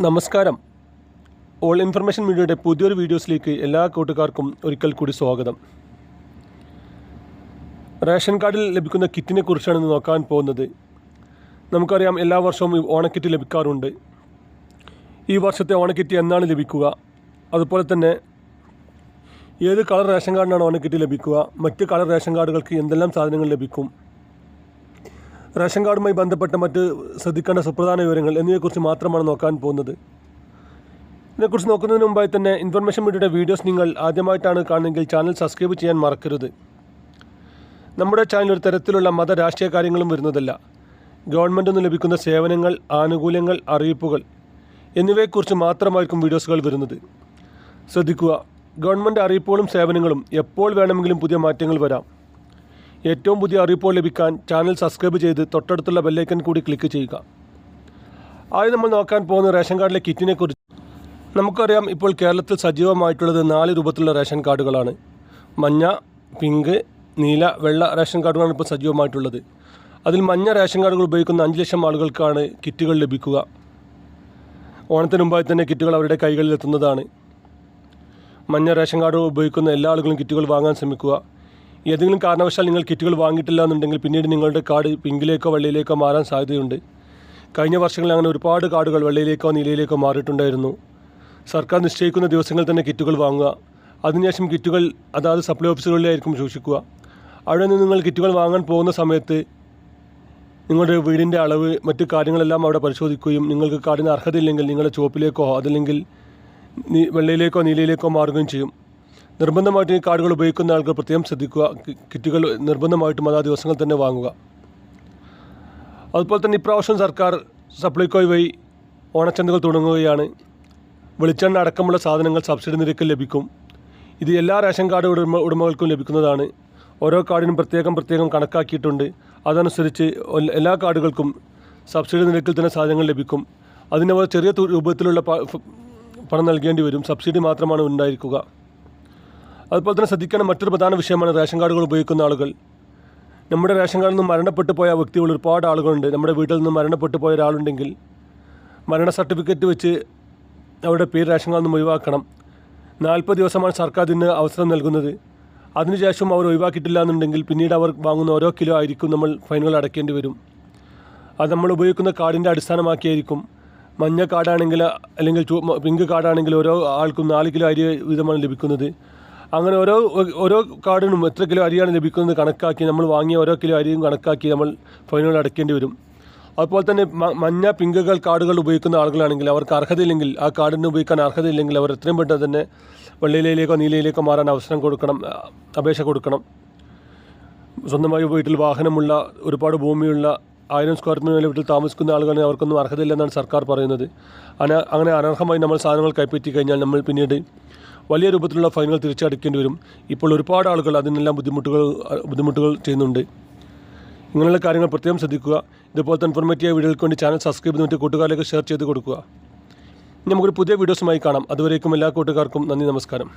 നമസ്കാരം. All information മീഡിയയുടെ പുതിയൊരു വീഡിയോസിലേക്ക് എല്ലാ കൂട്ടുകാർക്കും ഒരിക്കൽ കൂടി സ്വാഗതം. റേഷൻ കാർഡിൽ ലഭിക്കുന്ന കിറ്റിനെ കുറിച്ചാണ് ഇന്ന് നോക്കാൻ പോകുന്നത്. നമുക്കറിയാം എല്ലാ വർഷവും ഓണക്കിറ്റ് ലഭിക്കാറുണ്ട്. ഈ വർഷത്തെ ഓണക്കിറ്റ് എന്നാണ് ലഭിക്കുക? അതുപോലെ തന്നെ ഏത് കളർ റേഷൻ കാർഡിനാണ് ഓണക്കിറ്റ് ലഭിക്കുക? മറ്റ് കളർ റേഷൻ കാർഡുകൾക്ക് എന്തെല്ലാം സാധനങ്ങൾ ലഭിക്കും? റേഷൻ കാർഡുമായി ബന്ധപ്പെട്ട മറ്റ് ശ്രദ്ധിക്കേണ്ട സുപ്രധാന വിവരങ്ങൾ എന്നിവയെക്കുറിച്ച് മാത്രമാണ് നോക്കാൻ പോകുന്നത്. ഇതിനെക്കുറിച്ച് നോക്കുന്നതിന് മുമ്പായി തന്നെ ഇൻഫർമേഷൻ മീഡിയയുടെ വീഡിയോസ് നിങ്ങൾ ആദ്യമായിട്ടാണ് കാണുന്നതെങ്കിൽ ചാനൽ സബ്സ്ക്രൈബ് ചെയ്യാൻ മറക്കരുത്. നമ്മുടെ ചാനൽ ഒരു തരത്തിലുള്ള മത രാഷ്ട്രീയ കാര്യങ്ങളും വരുന്നതല്ല. ഗവൺമെന്റ് നിന്ന് ലഭിക്കുന്ന സേവനങ്ങൾ ആനുകൂല്യങ്ങൾ അറിയിപ്പുകൾ എന്നിവയെക്കുറിച്ച് മാത്രമായിരിക്കും വീഡിയോസുകൾ വരുന്നത്. ശ്രദ്ധിക്കുക ഗവൺമെന്റ് അറിയിപ്പുകളും സേവനങ്ങളും എപ്പോൾ വേണമെങ്കിലും പുതിയ മാറ്റങ്ങൾ വരാം. ഏറ്റവും പുതിയ അറിയിപ്പോൾ ലഭിക്കാൻ ചാനൽ സബ്സ്ക്രൈബ് ചെയ്ത് തൊട്ടടുത്തുള്ള ബെല്ലൈക്കൻ കൂടി ക്ലിക്ക് ചെയ്യുക. ആദ്യം നമ്മൾ നോക്കാൻ പോകുന്ന റേഷൻ കാർഡിലെ കിറ്റിനെ കുറിച്ച്. നമുക്കറിയാം ഇപ്പോൾ കേരളത്തിൽ സജീവമായിട്ടുള്ളത് നാല് രൂപത്തിലുള്ള റേഷൻ കാർഡുകളാണ്. മഞ്ഞ പിങ്ക് നീല വെള്ള റേഷൻ കാർഡുകളാണ് ഇപ്പോൾ സജീവമായിട്ടുള്ളത്. അതിൽ മഞ്ഞ റേഷൻ കാർഡുകൾ ഉപയോഗിക്കുന്ന അഞ്ച് ലക്ഷം ആളുകൾക്കാണ് കിറ്റുകൾ ലഭിക്കുക. ഓണത്തിന് മുമ്പായി തന്നെ കിറ്റുകൾ അവരുടെ കൈകളിൽ എത്തുന്നതാണ്. മഞ്ഞ റേഷൻ കാർഡ് ഉപയോഗിക്കുന്ന എല്ലാ ആളുകളും കിറ്റുകൾ വാങ്ങാൻ ശ്രമിക്കുക. ഏതെങ്കിലും കാരണവശാൽ നിങ്ങൾ കിറ്റുകൾ വാങ്ങിയിട്ടില്ല എന്നുണ്ടെങ്കിൽ പിന്നീട് നിങ്ങളുടെ കാർഡ് പിങ്കിലേക്കോ വെള്ളയിലേക്കോ മാറാൻ സാധ്യതയുണ്ട്. കഴിഞ്ഞ വർഷങ്ങളിൽ അങ്ങനെ ഒരുപാട് കാർഡുകൾ വെള്ളയിലേക്കോ നീലയിലേക്കോ മാറിയിട്ടുണ്ടായിരുന്നു. സർക്കാർ നിശ്ചയിക്കുന്ന ദിവസങ്ങളിൽ തന്നെ കിറ്റുകൾ വാങ്ങുക. അതിനുശേഷം കിറ്റുകൾ അതാത് സപ്ലൈ ഓഫീസുകളിലായിരിക്കും സൂക്ഷിക്കുക. അവിടെ നിന്ന് നിങ്ങൾ കിറ്റുകൾ വാങ്ങാൻ പോകുന്ന സമയത്ത് നിങ്ങളുടെ വീടിന്റെ അളവ് മറ്റു കാര്യങ്ങളെല്ലാം അവിടെ പരിശോധിക്കുകയും നിങ്ങൾക്ക് കാർഡിന് അർഹതയില്ലെങ്കിൽ നിങ്ങളുടെ ചുവപ്പിലേക്കോ അതല്ലെങ്കിൽ വെള്ളയിലേക്കോ നീലയിലേക്കോ മാറുകയും ചെയ്യും. നിർബന്ധമായിട്ടും ഈ കാർഡുകൾ ഉപയോഗിക്കുന്ന ആൾക്ക് പ്രത്യേകം ശ്രദ്ധിക്കുക. കിറ്റുകൾ നിർബന്ധമായിട്ടും അതാ ദിവസങ്ങൾ തന്നെ വാങ്ങുക. അതുപോലെ തന്നെ ഇപ്രാവശ്യം സർക്കാർ സപ്ലൈകോ വഴി ഓണച്ചന്തകൾ തുടങ്ങുകയാണ്. വെളിച്ചെണ്ണ അടക്കമുള്ള സാധനങ്ങൾ സബ്സിഡി നിരക്കിൽ ലഭിക്കും. ഇത് എല്ലാ റേഷൻ കാർഡ് ഉടമ ഉടമകൾക്കും ലഭിക്കുന്നതാണ്. ഓരോ കാർഡിനും പ്രത്യേകം പ്രത്യേകം കണക്കാക്കിയിട്ടുണ്ട്. അതനുസരിച്ച് എല്ലാ കാർഡുകൾക്കും സബ്സിഡി നിരക്കിൽ തന്നെ സാധനങ്ങൾ ലഭിക്കും. അതിനവർ ചെറിയ രൂപത്തിലുള്ള പണം നൽകേണ്ടി വരും. സബ്സിഡി മാത്രമാണ് ഉണ്ടായിരിക്കുക. അതുപോലെ തന്നെ ശ്രദ്ധിക്കേണ്ട മറ്റൊരു പ്രധാന വിഷയമാണ് റേഷൻ കാർഡുകൾ ഉപയോഗിക്കുന്ന ആളുകൾ. നമ്മുടെ റേഷൻ കാർഡിൽ നിന്ന് മരണപ്പെട്ടു പോയ വ്യക്തികൾ ഒരുപാട് ആളുകളുണ്ട്. നമ്മുടെ വീട്ടിൽ നിന്ന് മരണപ്പെട്ടു പോയ ഒരാളുണ്ടെങ്കിൽ മരണ സർട്ടിഫിക്കറ്റ് വെച്ച് അവരുടെ പേര് റേഷൻ കാർഡിൽ നിന്ന് ഒഴിവാക്കണം. നാൽപ്പത് ദിവസമാണ് സർക്കാർ ഇതിന് അവസരം നൽകുന്നത്. അതിനുശേഷം അവർ ഒഴിവാക്കിയിട്ടില്ല എന്നുണ്ടെങ്കിൽ പിന്നീട് അവർ വാങ്ങുന്ന ഓരോ കിലോ ആയിരിക്കും നമ്മൾ ഫൈനുകൾ അടയ്ക്കേണ്ടി വരും. അത് നമ്മൾ ഉപയോഗിക്കുന്ന കാർഡിന്റെ അടിസ്ഥാനമാക്കിയായിരിക്കും. മഞ്ഞ കാർഡാണെങ്കിൽ അല്ലെങ്കിൽ പിങ്ക് കാർഡാണെങ്കിൽ ഓരോ ആൾക്കും നാല് കിലോ അരി വീതമാണ് ലഭിക്കുന്നത്. അങ്ങനെ ഓരോ ഓരോ കാർഡിനും എത്ര കിലോ അരിയാണ് ലഭിക്കുന്നത് കണക്കാക്കി നമ്മൾ വാങ്ങിയ ഓരോ കിലോ അരിയും കണക്കാക്കി നമ്മൾ ഫൈനുകൾ അടയ്ക്കേണ്ടി വരും. അതുപോലെ തന്നെ മഞ്ഞ പിങ്കുകൾ കാർഡുകൾ ഉപയോഗിക്കുന്ന ആളുകളാണെങ്കിൽ അവർക്ക് അർഹതയില്ലെങ്കിൽ ആ കാർഡിന് ഉപയോഗിക്കാൻ അർഹതയില്ലെങ്കിൽ അവർ എത്രയും പെട്ടെന്ന് തന്നെ വെള്ളയിലേക്കോ നീലയിലേക്കോ മാറാൻ അവസരം കൊടുക്കണം അപേക്ഷ കൊടുക്കണം. സ്വന്തമായി വീട്ടിൽ വാഹനമുള്ള ഒരുപാട് ഭൂമിയുള്ള ആയിരം സ്ക്വയർ മീറ്റർ വീട്ടിൽ താമസിക്കുന്ന ആളുകളെ അവർക്കൊന്നും അർഹതയില്ലെന്നാണ് സർക്കാർ പറയുന്നത്. അങ്ങനെ അനർഹമായി നമ്മൾ സാധനങ്ങൾ കൈപ്പറ്റി കഴിഞ്ഞാൽ നമ്മൾ പിന്നീട് വലിയ രൂപത്തിലുള്ള ഫൈനുകൾ തിരിച്ചടയ്ക്കേണ്ടി വരും. ഇപ്പോൾ ഒരുപാട് ആളുകൾ അതിനെല്ലാം ബുദ്ധിമുട്ടുകൾ ബുദ്ധിമുട്ടുകൾ ചെയ്യുന്നുണ്ട്. ഇങ്ങനെയുള്ള കാര്യങ്ങൾ പ്രത്യേകം ശ്രദ്ധിക്കുക. ഇതുപോലത്തെ ഇൻഫോർമേറ്റീവ് വീഡിയോകൾക്ക് വേണ്ടി ചാനൽ സബ്സ്ക്രൈബ് ചെയ്തിട്ട് കൂട്ടുകാരിലേക്ക് ഷെയർ ചെയ്ത് കൊടുക്കുക. നമുക്കൊരു പുതിയ വീഡിയോസുമായി കാണാം. അതുവരേക്കും എല്ലാ കൂട്ടുകാർക്കും നന്ദി നമസ്കാരം.